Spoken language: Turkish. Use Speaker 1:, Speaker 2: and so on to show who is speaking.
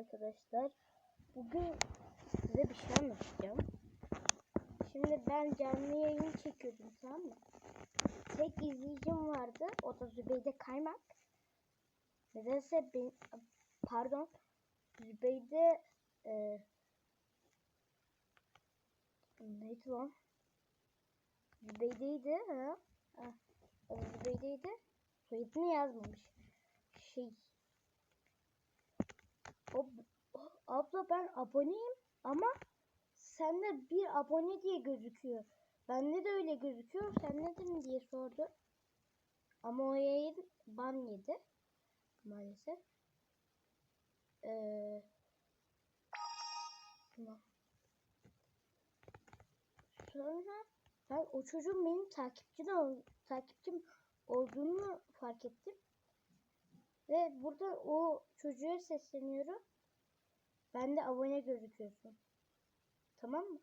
Speaker 1: arkadaşlar. Bugün size bir şey anlatacağım. Şimdi ben canlı yayın çekiyordum tamam mı? Tek izleyicim vardı. O da Zübeyde Kaymak. Nedense ben, pardon Zübeyde e, neydi lan? Zübeyde'ydi ha? ha. Zübeyde'ydi. Soyadını yazmamış. Şey o, o- abla ben aboneyim ama sende bir abone diye gözüküyor. Bende de öyle gözüküyor. Sen neden diye sordu. Ama o yayın ban yedi. Maalesef. Ee. Sonra ben o çocuğun benim takipçim, takipçim olduğunu fark ettim. Ve burada o çocuğa sesleniyorum. Ben de abone gözüküyorsun. Tamam mı?